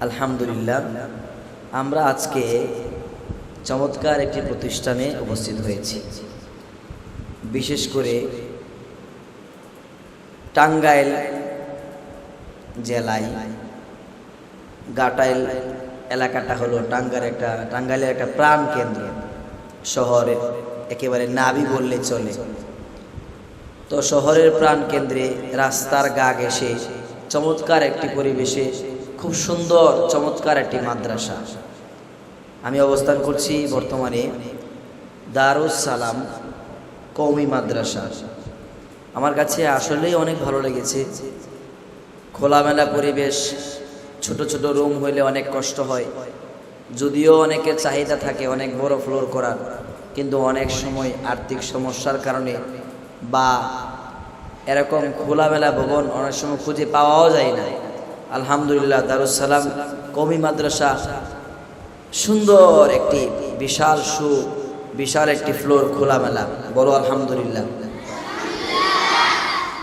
আলহামদুলিল্লাহ, আমরা আজকে চমৎকার একটি প্রতিষ্ঠানে উপস্থিত হয়েছি। বিশেষ করে টাঙ্গাইল জেলায় গাটাইল এলাকাটা হলো টাঙ্গাইল একটা, টাঙ্গাইলের একটা প্রাণ কেন্দ্র। শহরের একেবারে নাবি বললে চলে। তো শহরের প্রাণ কেন্দ্রে রাস্তার গা ঘেসে চমৎকার একটি পরিবেশে খুব সুন্দর, চমৎকার একটি মাদ্রাসা। আমি অবস্থান করছি বর্তমানে দারুস সালাম কৌমি মাদ্রাসা। আমার কাছে আসলেই অনেক ভালো লেগেছে। খোলামেলা পরিবেশ, ছোট ছোট রুম হইলে অনেক কষ্ট হয়। যদিও অনেকের চাহিদা থাকে অনেক বড় ফ্লোর করার, কিন্তু অনেক সময় আর্থিক সমস্যার কারণে বা এরকম খোলামেলা ভবন অনেক সময় খুঁজে পাওয়াও যায় না। আলহামদুলিল্লাহ দারুসালাম কমি মাদ্রাসা, সুন্দর একটি বিশাল সু, বিশাল একটি ফ্লোর খোলামেলা। বলো আলহামদুলিল্লাহ।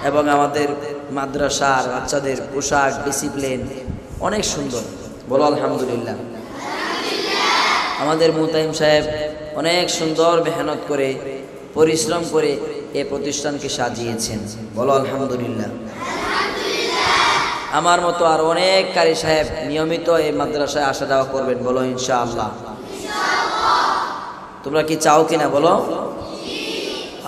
এবং আমাদের মাদ্রাসার বাচ্চাদের পোশাক ডিসিপ্লিন অনেক সুন্দর। বলো আলহামদুলিল্লাহ। আমাদের মুতাইম সাহেব অনেক সুন্দর মেহনত করে, পরিশ্রম করে এ প্রতিষ্ঠানকে সাজিয়েছেন। বলো আলহামদুলিল্লাহ। আমার মতো আর অনেক কারি সাহেব নিয়মিত এই মাদ্রাসায় আসা যাওয়া করবেন বলো ইনশাআল্লাহ। তোমরা কি চাও কিনা বলো?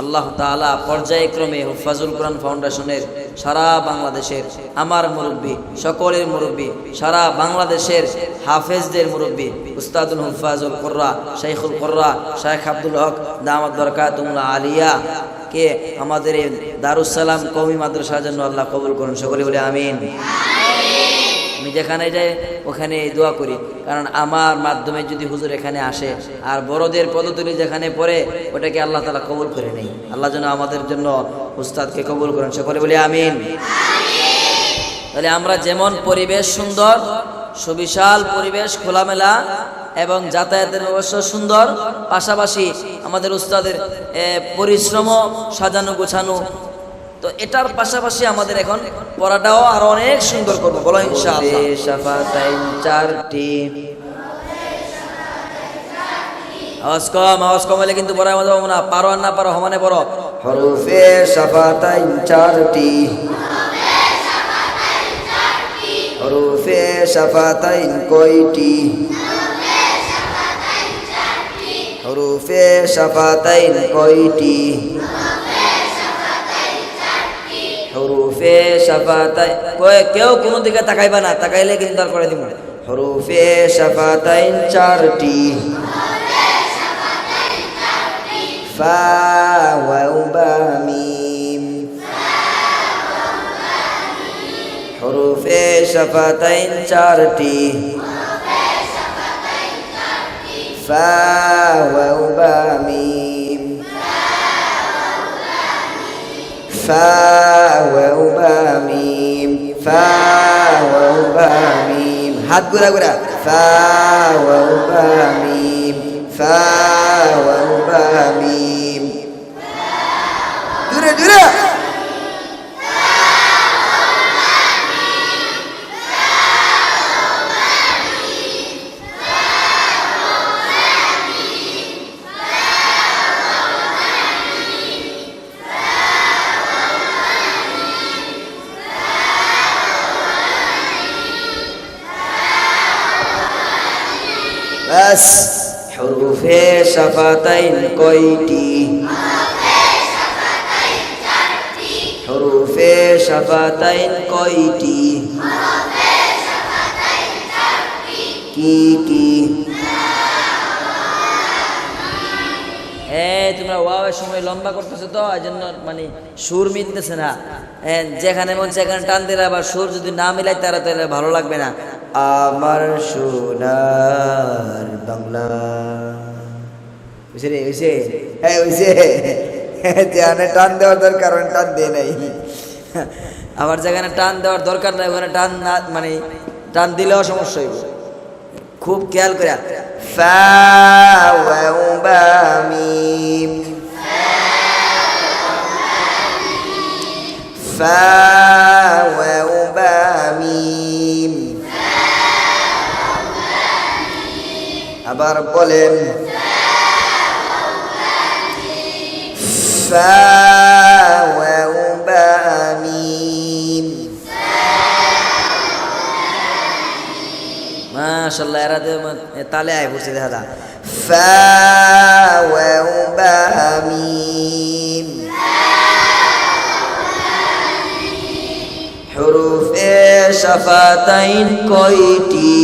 আল্লাহ তাআলা পর্যায়ক্রমে হুফাজুল কোরআন ফাউন্ডেশনের সারা বাংলাদেশের আমার মুরব্বী সকলের মুরব্বী সারা বাংলাদেশের হাফেজদের মুরব্বী উস্তাদুল হুফাজুল কোর্রা শাইখুল কোর্রা শাইখ আব্দুল হক দামাদ বরকাতুল্লাহ আলিয়া কে আমাদের এই দারুসালাম কওমি মাদ্রাসার জন্য আল্লাহ কবুল করুন। সকলে বলে আমিন। আমি যেখানে যাই, ওখানে দোয়া করি। কারণ আমার মাধ্যমে যদি হুজুর এখানে আসে, আর বড়দের পদতুলি যেখানে পড়ে, ওটাকে আল্লাহ তালা কবুল করে নেই। আল্লাহ যেন আমাদের জন্য উস্তাদকে কবুল করেন। সকলে বলি আমিন। তাহলে আমরা যেমন পরিবেশ সুন্দর সুবিশাল পরিবেশ খোলামেলা এবং যাতায়াতের ব্যবস্থা সুন্দর। পাশাপাশি আমাদের উস্তাদের এ, পরিশ্রমও সাজানো গোছানো। তো এটার পাশাপাশি আমাদের এখন পড়াটাও আরও অনেক সুন্দর করব বলো চারটি। আওয়াজ কম আওয়াজ কম হলে কিন্তু পাবো না। পারো আর না পারো সমানে পড়ো। হরফে শাফাতাইন চারটি। হরফে শাফাতাইন কয়টি? হরফে শাফাতাইন কয়টি? হরুফে কেউ কোনো দিকে তাকাইবা না, তাকাইলে কিন্তু আর করে দিব হরুফে শাফাতাইন চারটি। ফা ওয়াও বা হরুফে শাফাতাইন চারটি। ফা ওয়াও বা মিম। ফা ওয়াও বা মিম। ফা ওয়াও বা মিম। হাত ঘুরা ঘুরা। ফা ওয়াও বা মিম। ফা ওয়াও মিম। দূরে দূরে ব্যাস হরুফে শাফাতাইন কয়টি? হরুফে শাফাতাইন কয়টি? কি কি? হ্যাঁ তোমরা ওয়াওয়ের সময় লম্বা করতেছো তো এই জন্য মানে সুর মিলতেছে না। হ্যাঁ যেখানে মন সেখানে টান দিলে আবার সুর যদি না মিলাই তারা তাহলে ভালো লাগবে না। আমার সোনার বুঝছে রে বুঝছে হ্যাঁ যেখানে টান দেওয়ার দরকার টান নাই। আবার যেখানে টান দেওয়ার দরকার নাই, ওখানে টান না মানে টান দিলেও সমস্যা হইব। খুব খেয়াল করে। আবার বলেন ফা ওয়াও বা মিম মাশাল্লাহ এরা তালে আয় পড়ছে দেখা যা ফা ওয়াও বা মিম হুরুফে শাফাতাইন কয়টি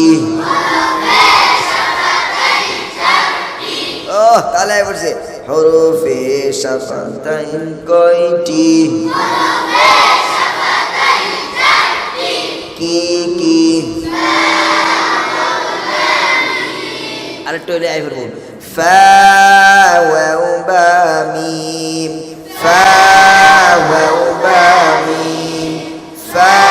ও তাহলে বলছে হরফে শাফাতাইন কয়টি? কি কি? আরেকটু হইলে আয় পড়ব ফা, ওয়াও, বা, মিম। ফা, ওয়াও, বা, মিম। ফা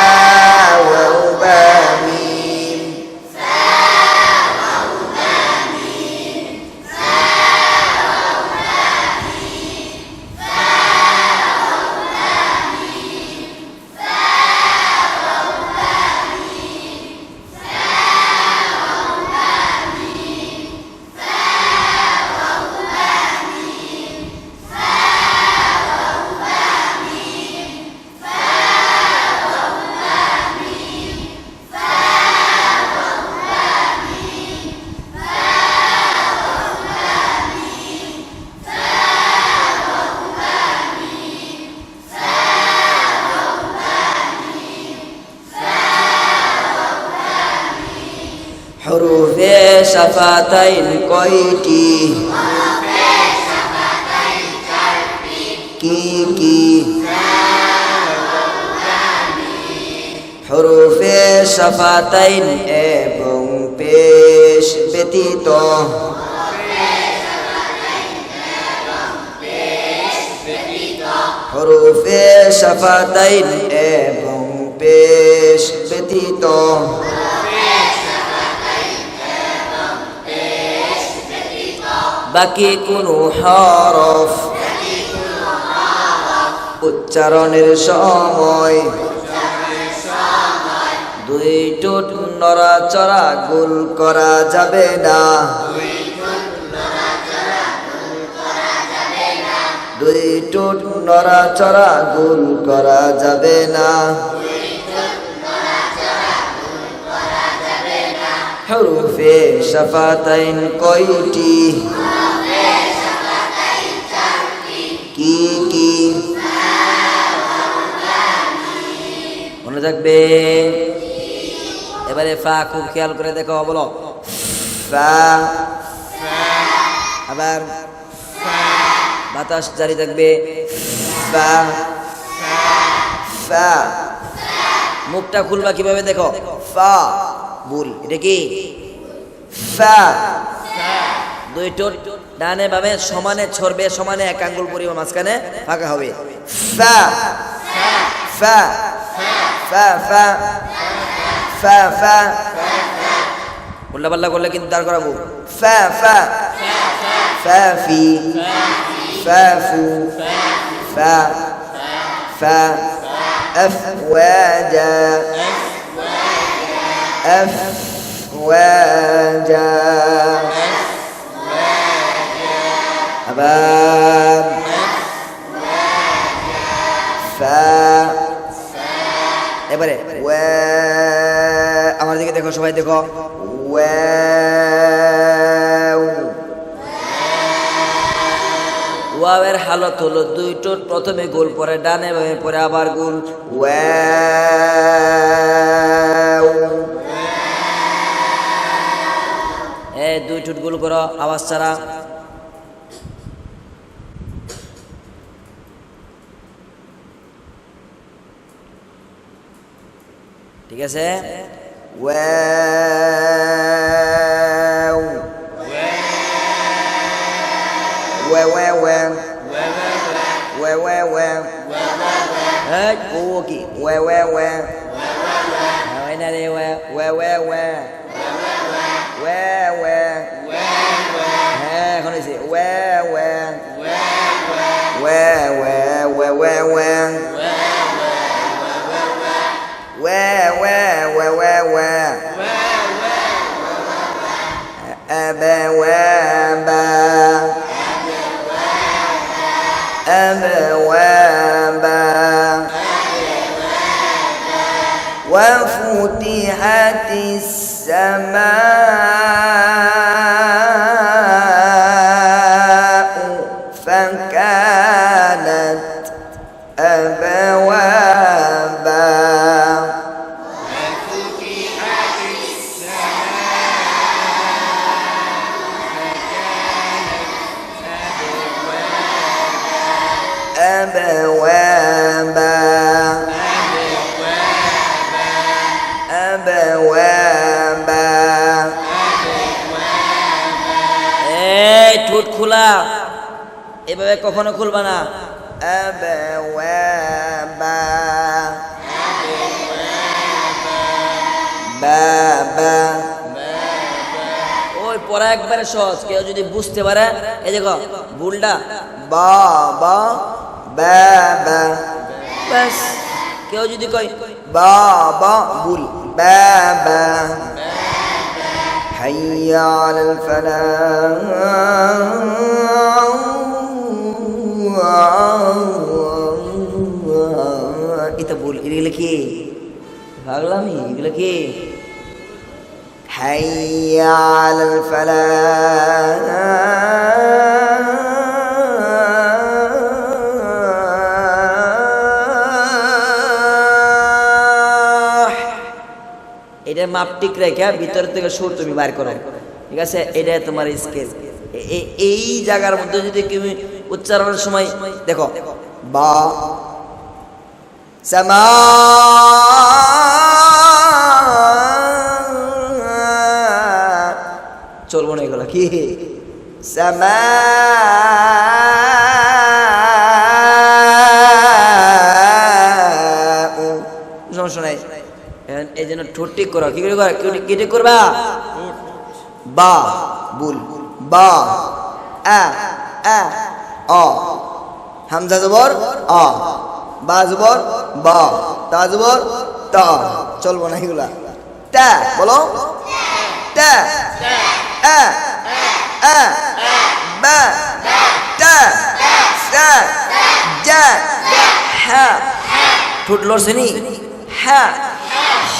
শাফাতাইন কয়টি? কি কি? হরফে শাফাতাইন এবং পেশ ব্যতীত। হরফে শাফাতাইন এবং পেশ ব্যতীত। বাকি কোনো হরফ। উচ্চারণের সময়। দুই টুট নড়াচড়া গোল করা যাবে না। দুই টুট নড়াচড়া গোল করা যাবে না। হরুফে শাফাতাইন কয়টি? মনে থাকবে। এবারে ফা খুব খেয়াল করে দেখো, বলো। ফা। আবার বাতাস জারি থাকবে। ফা। ফা। মুখটা খুলবা কীভাবে দেখো? ফা। ভুল, এটা কি? ফা। দুই টোট ডানে বামে, সমানে ছড়বে, সমানে এক আঙ্গুল পরিমাণ মাঝখানে ফাঁকা হবে। ফা। ফা ফা ফা ফা ফা উল্লা পাল্লা করলে কিন্তু দাঁড় করাবো ফা ফা ফা ফি ফা ফু ফা ফা أفواجا أفواجا أباب فا এবারে ওয়া আমার দিকে দেখো সবাই দেখো। ওয়াওয়ের হালত হলো দুই টোট প্রথমে গোল পরে ডানে বামে পরে আবার গোল। ওয়াও এ দুই টোট গোল করো আওয়াজ ছাড়া। ঠিক আছে ওয়াও ওয়া ওয়া ওয়া ওয়া ওয়া ওয়া এই, ও কি ওয়া ওয়া ওয়া হয় না রে ওয়া ওয়া ওয়া ওয়া ওয়া ওয়া হ্যাঁ এখন হয়েছে ওয়া ওয়া ဝဲဝဲဝဲဝဲဝဲဝဲဝဲဝဲအဘဝဲ খোলা। এভাবে কখনো খুলবা না। ওই পড়া একবারে সহজ। কেউ যদি বুঝতে পারে, এই দেখো, ভুলটা। বা কেউ যদি কয়, বা বা, ভুল। ব্যা ব্যা حي على الفلاح এটা ভুল এগুলো কি ভাগলামি এগুলো কি حي على الفلاح এটার মাপ ঠিক রেখে ভিতর থেকে সুর তুমি বার করো। ঠিক আছে? এটা তোমার স্কেল। এই জায়গার মধ্যে যদি তুমি উচ্চারণের সময় দেখো, বা চলবো না এগুলো। কি? সামা, সমস্যা নাই। এই জন্য ঠোঁট ঠিক করো। কি করে কি- ঠিক করবা? বা, বুল। বা, আ আ, অ। হামজা জবর, অ। বা জবর, বা। তা জবর, তা। চলবো না এগুলা। তা, বলো। তা। আ আ, বা। তা। সা, জা। হা ঠোঁট লড়ছে নি? হ্যাঁ। হ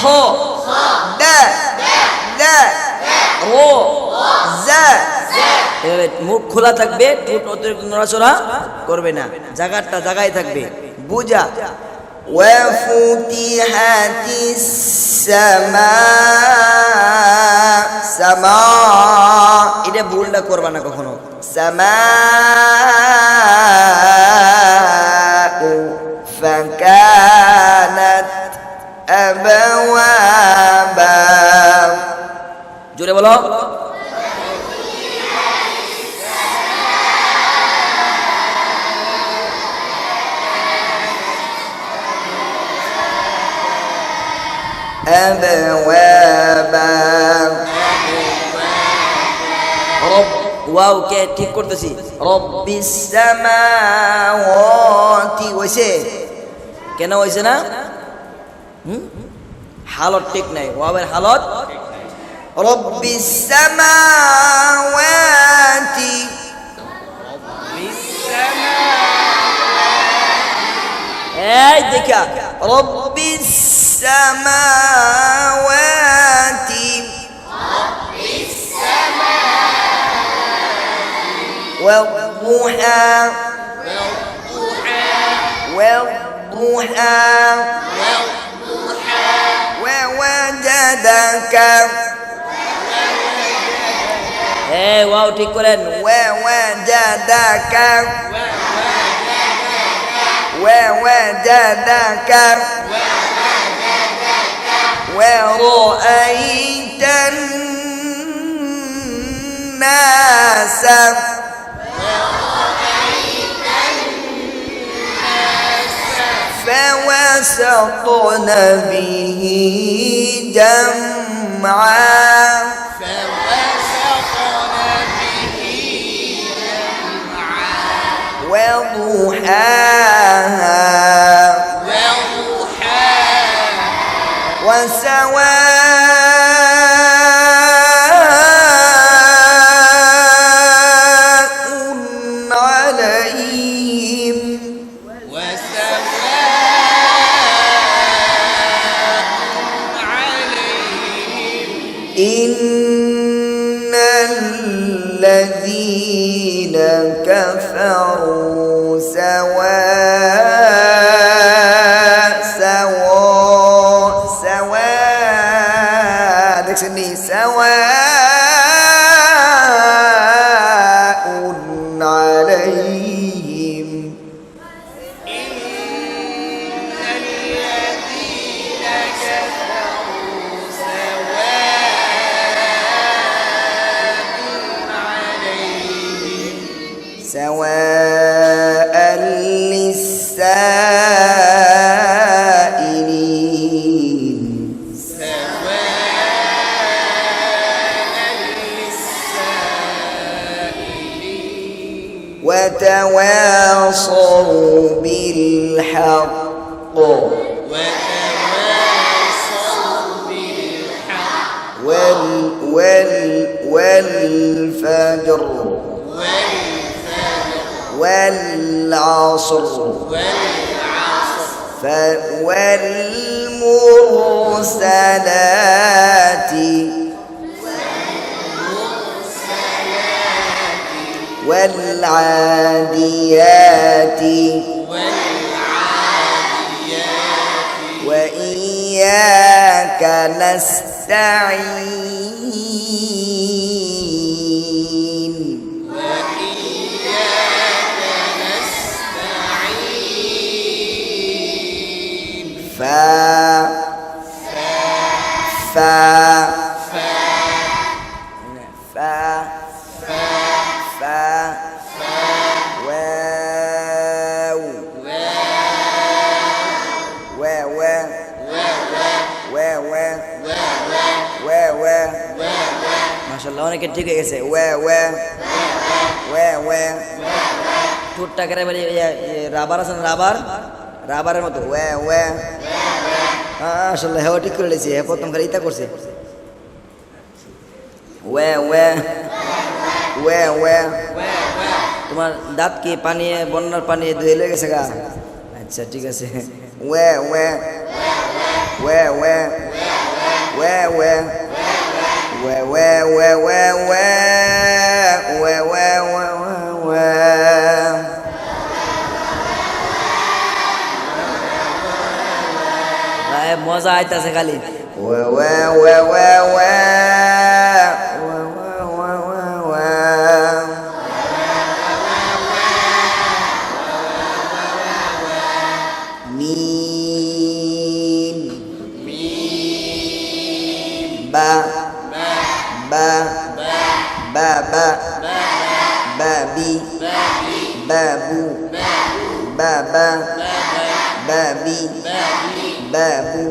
দা দা ও জা এভাবে মুখ খোলা থাকবে ঠোঁট অতিরিক্ত নড়াচড়া করবে না জায়গাটা জায়গায় থাকবে বুঝা وفتحت السماء سماء এটা ভুলটা করবা না কখনো سماء فكانت أبوابا জোরে বলো أبوابا রব ওয়াও কে ঠিক করতেছি রব্বি السماوات ويسه কেন হয়েছে না হুম? হালত ঠিক নাই ওয়াবের হালত রব্বিস সামাওয়াতি এই দেখা রব্বিস সামাওয়াতি রব্বিস সামাওয়াতি ওয়াদ-দুহা ওয়াদ-দুহা ওয়াদ-দুহা wajadaka Eh, wao tikulen wawajadaka wawajadaka ورأيت الناس فوسطن به جمعا. فوسطن به جمعا. وضحاها. وضحاها. وسواها والعصر. والمرسلات. والعاديات. وإياك نستعين. fa. Fa. Fa. Fa. Fa fa fa fa fa fa আসলে হ্যাঁ ঠিক করে লেছি হ্যাঁ প্রথম খালি ইতা করছে ওয়ে ওয়ে ওয়ে ওয়ে তোমার দাঁত কি পানিয়ে বন্যার পানিয়ে ধুয়ে লেগেছে গা আচ্ছা ঠিক আছে ওয়ে ওয়ে ওয়ে ওয়ে ওয়ে ওয়ে ওয়ে ওয়ে ওয়ে ওয়ে ওয়ে ওয়ে ওয়ে ওয়ে মজা আইতাছে খালি। ওয়া ওয়া ওয়া ওয়া ওয়া babu baba babi babu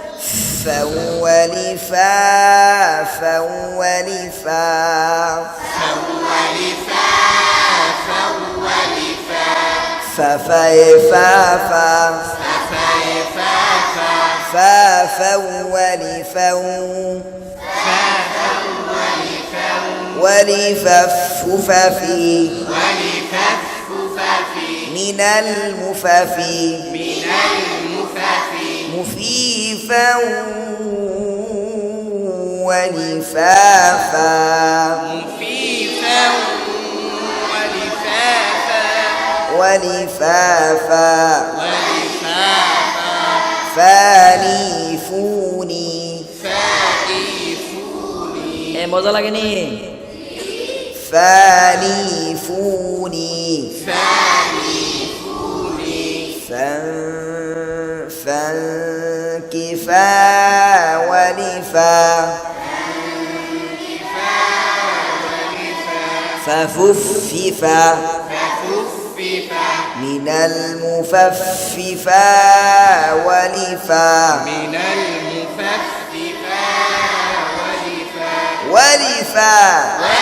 فولفا فولفا فولفا فولفا ففيفافا ففيفافا ففي ولففففي ولففففي من المففي من المففي خفيفا ولفافا خفيفا ولفافا ولفافا ولفافا فاليفوني فاليفوني مزا لگني فاليفوني فاليفوني فاليفوني فانكفا ولفا ففففا من المفففا ولفا من المفففا ولفا ولفا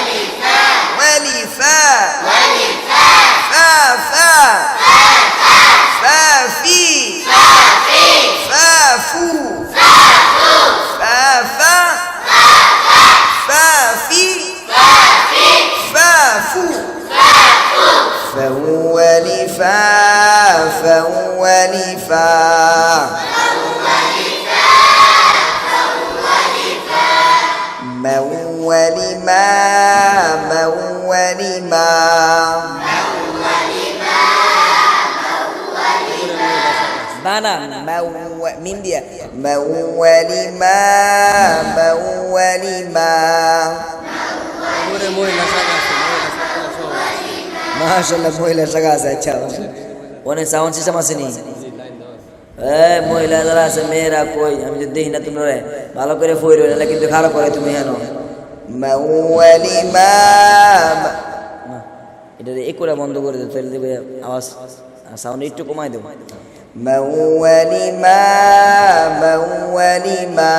ولفا فا فا. মিম দিয়া মাউয়ালিমা। মাউয়ালিমা মাশাল্লাহ মহিলা শাখা আছে আচ্ছা। অনেক সাউন্ড সিস্টেম আছে নি? মহিলা যারা আছে মেয়েরা কই? আমি যদি দেখি না তোমরা ভালো করে ফইর না কিন্তু খারাপ করে তুমি হেন এটা একুরা বন্ধ করে দেবো তাহলে দেবে আওয়াজ সাউন্ড একটু কমাই দেবো। মৌলিমা মৌলিমা।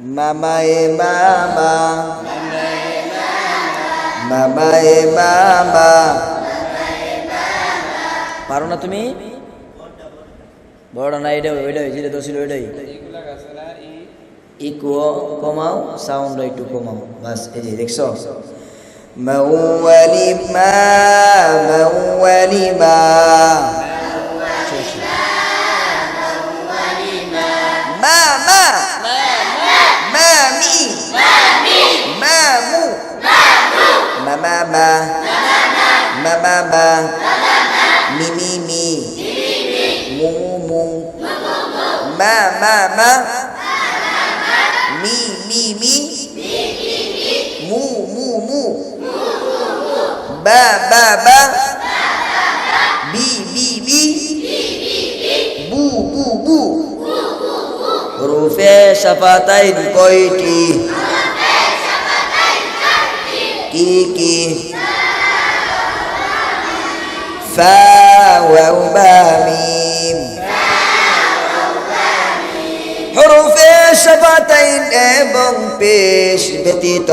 মামায়ে মামা। মামায়ে মামা। পারো না তুমি? বড় না এটা ওইটা হয়েছিল দোষিল ওইটাই। ইকুও কমাও সাউন্ড একটু কমাও। বাস, এই দেখছ? مول ما مول ما ماما مامي مامو ماما ما ماما ما مي مي مو مو ما ما ما ba ba ba. Bi bi bi bu bu bu. রুফে শফাতাইন কয়টি কি কি ফা ওয়া বা মিম হরফে শফাতাইন এবং পেশ ব্যতীত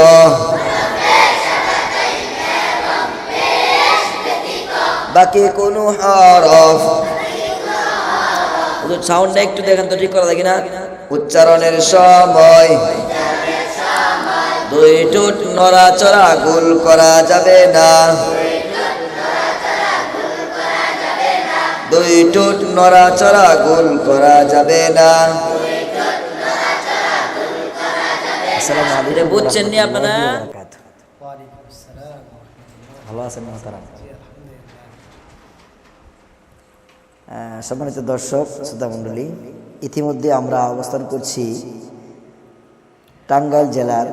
বাকি কোনো হরফ। সাউন্ডটা একটু দেখেন তো ঠিক করা দেখি না উচ্চারণের সময়। দুই টুট নড়াচড়া গোল করা যাবে না। দুই টুট নড়াচড়া গোল করা যাবে না। আসসালামু আলাইকুম। এটা বুঝছেন নি আপনারা ভালো আছেন মহতারাম। সম্মানিত দর্শক, শ্রোতা মণ্ডলী, ইতিমধ্যে আমরা অবস্থান করছি টাঙ্গাইল জেলার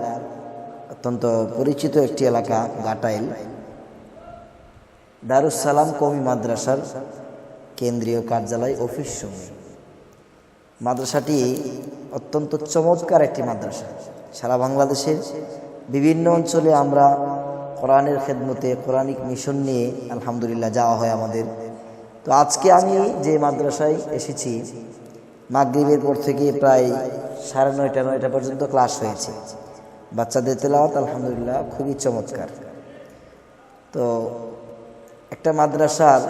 অত্যন্ত পরিচিত একটি এলাকা গাটাইল দারুস সালাম কমি মাদ্রাসার কেন্দ্রীয় কার্যালয় অফিস সমূহ মাদ্রাসাটি অত্যন্ত চমৎকার একটি মাদ্রাসা। সারা বাংলাদেশের বিভিন্ন অঞ্চলে আমরা কোরআনের খেদমতে, কোরআনিক মিশন নিয়ে আলহামদুলিল্লাহ যাওয়া হয় আমাদের তো আজকে আমি যে মাদ্রাসায় এসেছি, মাগরিবের পর থেকে প্রায় সাড়ে নয়টা নয়টা পর্যন্ত ক্লাস হয়েছে। বাচ্চাদের তেলাওয়াত আলহামদুলিল্লাহ খুবই চমৎকার। তো একটা মাদ্রাসার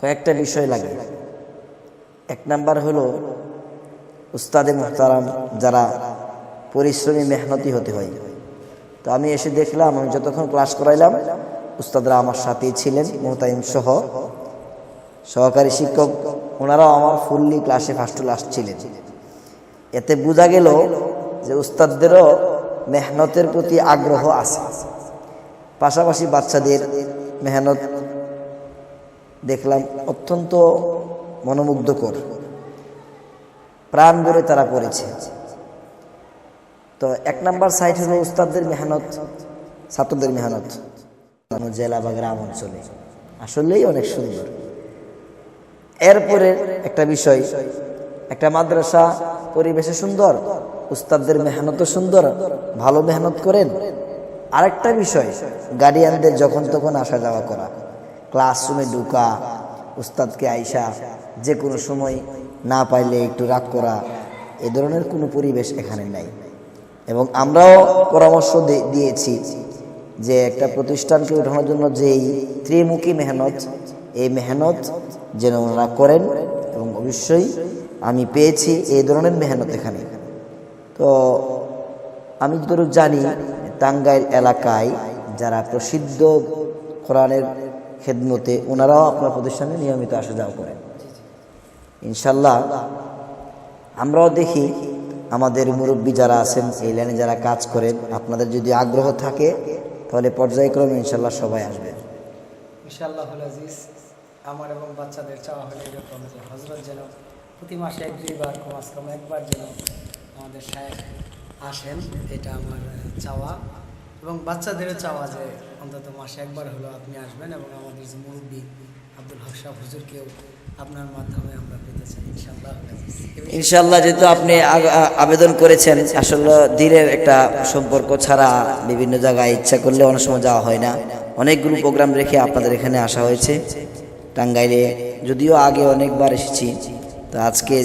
কয়েকটা বিষয় লাগে। এক নাম্বার হলো, উস্তাদে মোহতারাম যারা পরিশ্রমী মেহনতি হতে হয়। তো আমি এসে দেখলাম, আমি যতক্ষণ ক্লাস করাইলাম, উস্তাদরা আমার সাথেই ছিলেন, মোহতাইম সহ। সহকারী শিক্ষক, ওনারাও আমার ফুললি ক্লাসে ফার্স্ট ক্লাস ছিলেন। এতে বোঝা গেল যে উস্তাদদেরও মেহনতের প্রতি আগ্রহ আছে। পাশাপাশি বাচ্চাদের মেহনত দেখলাম অত্যন্ত মনোমুগ্ধকর। প্রাণ ভরে তারা পড়েছে তো এক নাম্বার সাইড হলো উস্তাদদের মেহনত, ছাত্রদের মেহনত। জেলা বা গ্রাম অঞ্চলে। আসলেই অনেক সুন্দর। এরপরে একটা বিষয়, একটা মাদ্রাসা পরিবেশে সুন্দর, উস্তাদদের মেহনত সুন্দর, ভালো মেহনত করেন। আরেকটা বিষয় গার্ডিয়ানদের যখন তখন আসা যাওয়া করা। ক্লাসরুমে ঢুকা, উস্তাদকে আইসা যে কোনো সময় না পাইলে একটু রাগ করা, এ ধরনের কোনো পরিবেশ এখানে নাই। এবং আমরাও পরামর্শ দিয়েছি যে একটা প্রতিষ্ঠানকে উঠানোর জন্য যেই ত্রিমুখী মেহনত, এই মেহনত যেন ওনারা করেন এবং অবশ্যই আমি পেয়েছি এই ধরনের মেহনত এখানে। তো আমি যতটুকু জানি, টাঙ্গাইল এলাকায় যারা প্রসিদ্ধ কোরআনের খেদমতে ওনারাও আপনার প্রতিষ্ঠানে নিয়মিত আসা যাওয়া করেন। ইনশাল্লাহ আমরাও দেখি আমাদের মুরব্বী যারা আছেন, এই লাইনে যারা কাজ করেন, আপনাদের যদি আগ্রহ থাকে, তাহলে পর্যায়ক্রমে ইনশাল্লাহ সবাই আসবেন। ইনশাআল্লাহ আজিজ। আমার এবং বাচ্চাদের চাওয়া হলে এরকম যে হজরত যেন প্রতি মাসে এক দুইবার কমাস কম, একবার যেন আমাদের সাহেব আসেন, এটা আমার চাওয়া। এবং বাচ্চাদেরও চাওয়া যে অন্তত মাসে একবার হলো আপনি আসবেন এবং আমাদের যে মুরব্বী আব্দুল হক সাহ হুজুরকেও আপনার মাধ্যমে আমরা পেতে চাই, ইনশাআল্লাহ। ইনশাল্লাহ যেহেতু আপনি আবেদন করেছেন, আসলে দিনের একটা সম্পর্ক ছাড়া বিভিন্ন জায়গায় ইচ্ছা করলে অনেক সময় যাওয়া হয় না। অনেকগুলো প্রোগ্রাম রেখে আপনাদের এখানে আসা হয়েছে। টাঙ্গাইলে যদিও আগে অনেকবার এসেছি, তো আজকে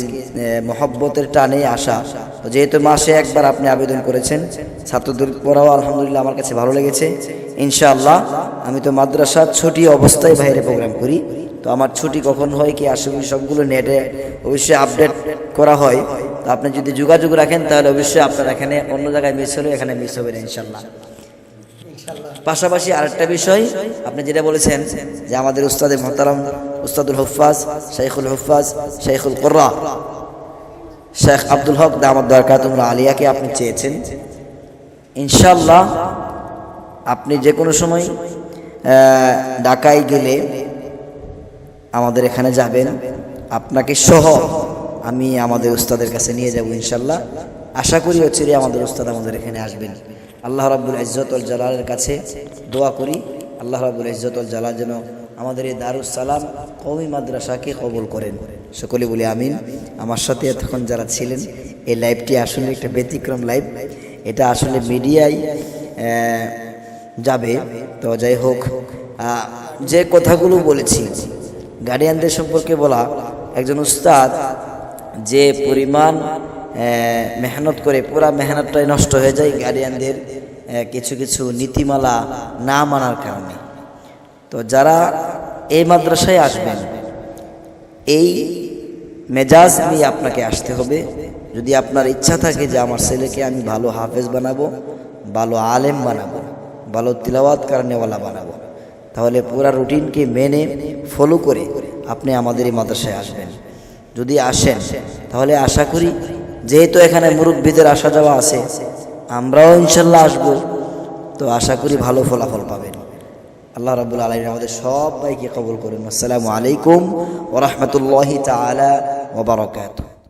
মহব্বতের টানে আসা। তো যেহেতু মাসে একবার আপনি আবেদন করেছেন, ছাত্রদের পড়াও আলহামদুলিল্লাহ আমার কাছে ভালো লেগেছে। ইনশাআল্লাহ, আমি তো মাদ্রাসার ছুটি অবস্থায় বাইরে প্রোগ্রাম করি। তো আমার ছুটি কখন হয়, কি আসলে সবগুলো নেটে অবশ্যই আপডেট করা হয়। তো আপনি যদি যোগাযোগ রাখেন, তাহলে অবশ্যই আপনার এখানে অন্য জায়গায় মিস হলে এখানে মিস হবে ইনশাল্লাহ পাশাপাশি আরেকটা বিষয়, আপনি যেটা বলেছেন যে আমাদের উস্তাদে মহতারাম, উস্তাদুল হুফাজ শেখুল হুফাজ শেখুল কোর্রা। শেখ আব্দুল হক দামাদ দরকাতুল্লাহ আলিয়াকে আপনি চেয়েছেন। ইনশাল্লাহ আপনি যে কোনো সময় ঢাকায় গেলে আমাদের এখানে যাবেন। আপনাকে সহ আমি আমাদের উস্তাদের কাছে নিয়ে যাব ইনশাল্লাহ আশা করি হচ্ছে আমাদের উস্তাদ আমাদের এখানে আসবেন। আল্লাহ রাবুল ইজ্জতুল জালালের কাছে দোয়া করি। আল্লাহ রাবুল ইজ্জতুল জালাল যেন আমাদের এই দারুস সালাম কৌমি মাদ্রাসাকে কবুল করেন। সকলে বলি আমিন। আমার সাথে এতক্ষণ যারা ছিলেন, এই লাইভটি আসলে একটা ব্যতিক্রম লাইভ। এটা আসলে মিডিয়ায় যাবে। তো যাই হোক যে কথাগুলো বলেছি গার্ডিয়ানদের সম্পর্কে বলা, একজন উস্তাদ যে পরিমাণ মেহনত করে পুরা মেহনতটাই নষ্ট হয়ে যায় গার্ডিয়ানদের কিছু কিছু নীতিমালা না মানার কারণে। তো যারা এই মাদ্রাসায় আসবেন, এই মেজাজ নিয়ে আপনাকে আসতে হবে। যদি আপনার ইচ্ছা থাকে যে আমার ছেলেকে আমি ভালো হাফেজ বানাবো, ভালো আলেম বানাবো, ভালো তিলাওয়াত কারণেওয়ালা বানাবো, তাহলে পুরা রুটিনকে মেনে ফলো করে আপনি আমাদের এই মাদ্রাসায় আসবেন। যদি আসেন, তাহলে আশা করি যেহেতু এখানে মুরব্বীদের আসা যাওয়া আছে, আমরাও ইনশাল্লাহ আসব। তো আশা করি ভালো ফলাফল পাবেন। আল্লাহ রাবুল আলমিন আমাদের সবাইকে কবুল করুন। আসসালামু আলাইকুম ওরহমতুল্লাহি তালা ওবরাকাতুহ